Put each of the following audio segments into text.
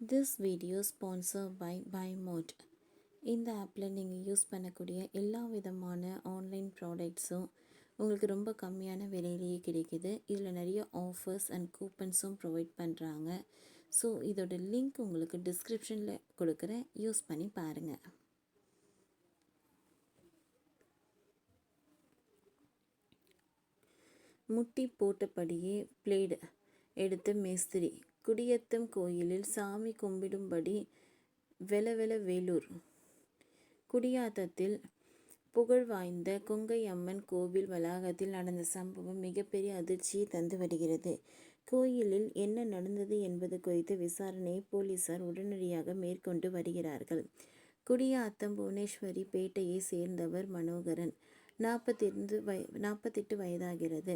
This video sponsor by by mode இந்த ஆப்பில் நீங்கள் யூஸ் பண்ணக்கூடிய எல்லா விதமான ஆன்லைன் ப்ராடக்ட்ஸும் உங்களுக்கு ரொம்ப கம்மியான விலையிலேயே கிடைக்குது. இதில் நிறைய ஆஃபர்ஸ் அண்ட் கூப்பன்ஸும் ப்ரொவைட் பண்ணுறாங்க ஸோ இதோட லிங்க் உங்களுக்கு டிஸ்கிரிப்ஷனில் கொடுக்குறேன். யூஸ் பண்ணி பாருங்கள் முட்டி போட்டபடியே பிளேடு எடுத்து மேஸ்திரி குடியத்தம் கோயிலில் சாமி கும்பிடும்படி வெலவெல வேலூர். குடியாத்தத்தில் புகழ் வாய்ந்த கொங்கை அம்மன் கோவில் வளாகத்தில் நடந்த சம்பவம் மிகப்பெரிய அதிர்ச்சியை தந்து வருகிறது. கோயிலில் என்ன நடந்தது என்பது குறித்த விசாரணையை போலீசார் உடனடியாக மேற்கொண்டு வருகிறார்கள். குடியாத்தம் புவனேஸ்வரி பேட்டையை சேர்ந்தவர் மனோகரன். நாற்பத்தி வய நாற்பத்தெட்டு வயதாகிறது.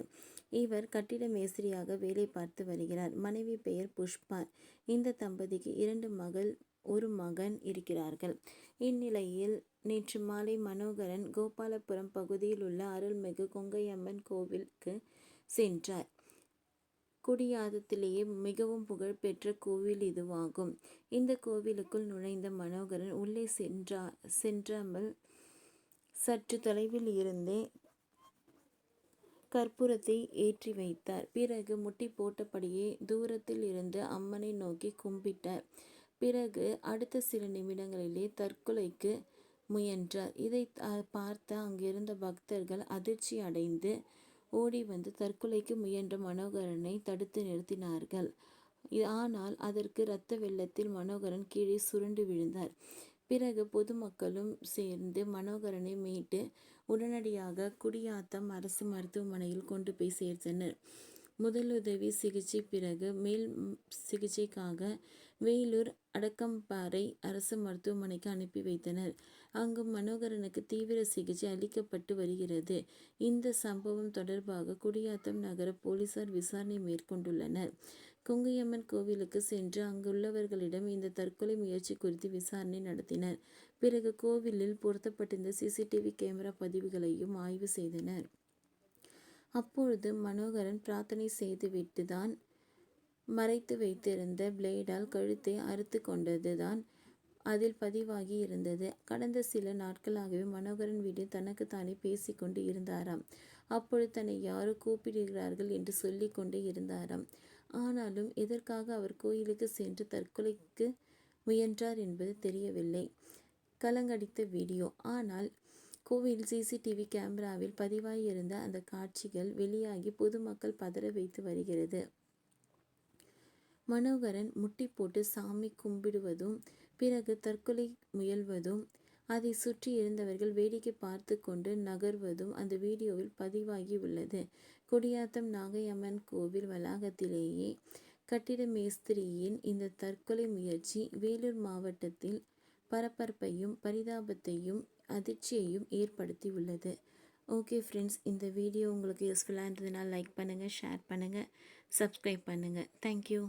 இவர் கட்டிட மேஸ்திரியாக வேலை பார்த்து வருகிறார். மனைவி பெயர் புஷ்பா. இந்த தம்பதிக்கு இரண்டு மகள் ஒரு மகன் இருக்கிறார்கள். இந்நிலையில் நேற்று மாலை மனோகரன் கோபாலபுரம் பகுதியில் உள்ள அருள்மிகு கொங்கையம்மன் கோவிலுக்கு சென்றார். குடியாதத்திலேயே மிகவும் புகழ்பெற்ற கோவில் இதுவாகும். இந்த கோவிலுக்குள் நுழைந்த மனோகரன் உள்ளே சென்றா சென்றாமல் சற்று தொலைவில் இருந்தே கற்பூரத்தை ஏற்றி வைத்தார். பிறகு முட்டி போட்டபடியே தூரத்தில் இருந்து அம்மனை நோக்கி கும்பிட்டார். பிறகு அடுத்த சில நிமிடங்களிலே தற்கொலைக்கு முயன்றார். இதை பார்த்த அங்கிருந்த பக்தர்கள் அதிர்ச்சி அடைந்து ஓடி வந்து தற்கொலைக்கு முயன்ற மனோகரனை தடுத்து நிறுத்தினார்கள். ஆனால் அதற்கு இரத்த வெள்ளத்தில் மனோகரன் கீழே சுருண்டு விழுந்தார். பிறகு பொதுமக்களும் சேர்ந்து மனோகரனை மீட்டு உடனடியாக குடியாத்தம் அரசு மருத்துவமனையில் கொண்டு போய் சேர்த்தனர். முதலுதவி சிகிச்சை பிறகு மேல் சிகிச்சைக்காக வேலூர் அடக்கம்பாறை அரசு மருத்துவமனைக்கு அனுப்பி வைத்தனர். அங்கு மனோகரனுக்கு தீவிர சிகிச்சை அளிக்கப்பட்டு வருகிறது. இந்த சம்பவம் தொடர்பாக குடியாத்தம் நகர போலீசார் விசாரணை மேற்கொண்டுள்ளனர். கொங்கையம்மன் கோவிலுக்கு சென்று அங்குள்ளவர்களிடம் இந்த தற்கொலை முயற்சி குறித்து விசாரணை நடத்தினர். பிறகு கோவிலில் பொருத்தப்பட்டிருந்த சிசிடிவி கேமரா பதிவுகளையும் ஆய்வு செய்தனர். அப்பொழுது மனோகரன் பிரார்த்தனை செய்துவிட்டு தான் மறைத்து வைத்திருந்த பிளேடால் கழுத்தை அறுத்து கொண்டதுதான் அதில் பதிவாகி இருந்தது. கடந்த சில நாட்களாகவே மனோகரன் வீடு தனக்குத்தானே பேசிக்கொண்டு இருந்தாராம். அப்பொழுது தன்னை யாரோ கூப்பிடுகிறார்கள் என்று சொல்லிக்கொண்டே இருந்தாராம். ஆனாலும் எதற்காக அவர் கோயிலுக்கு சென்று தற்கொலைக்கு முயன்றார் என்பது தெரியவில்லை. கலங்கடித்த வீடியோ. ஆனால் கோவில் சிசிடிவி கேமராவில் பதிவாகியிருந்த அந்த காட்சிகள் வெளியாகி பொதுமக்கள் பதற வைத்து வருகிறது. மனோகரன் முட்டி போட்டு சாமி கும்பிடுவதும் பிறகு தற்கொலை முயல்வதும் அதை சுற்றி இருந்தவர்கள் வேடிக்கை பார்த்து கொண்டு நகர்வதும் அந்த வீடியோவில் பதிவாகி உள்ளது. கொடியாத்தம் நாகையம்மன் கோவில் வளாகத்திலேயே கட்டிட மேஸ்திரியின் இந்த தற்கொலை முயற்சி வேலூர் மாவட்டத்தில் பரபரப்பையும் பரிதாபத்தையும் அதிர்ச்சியையும் ஏற்படுத்தி உள்ளது ஓகே ஃப்ரெண்ட்ஸ் இந்த வீடியோ உங்களுக்கு யூஸ்ஃபுல்லாக இருந்ததுனால் லைக் பண்ணுங்கள் ஷேர் பண்ணுங்கள் சப்ஸ்கிரைப் பண்ணுங்கள் தேங்க்யூ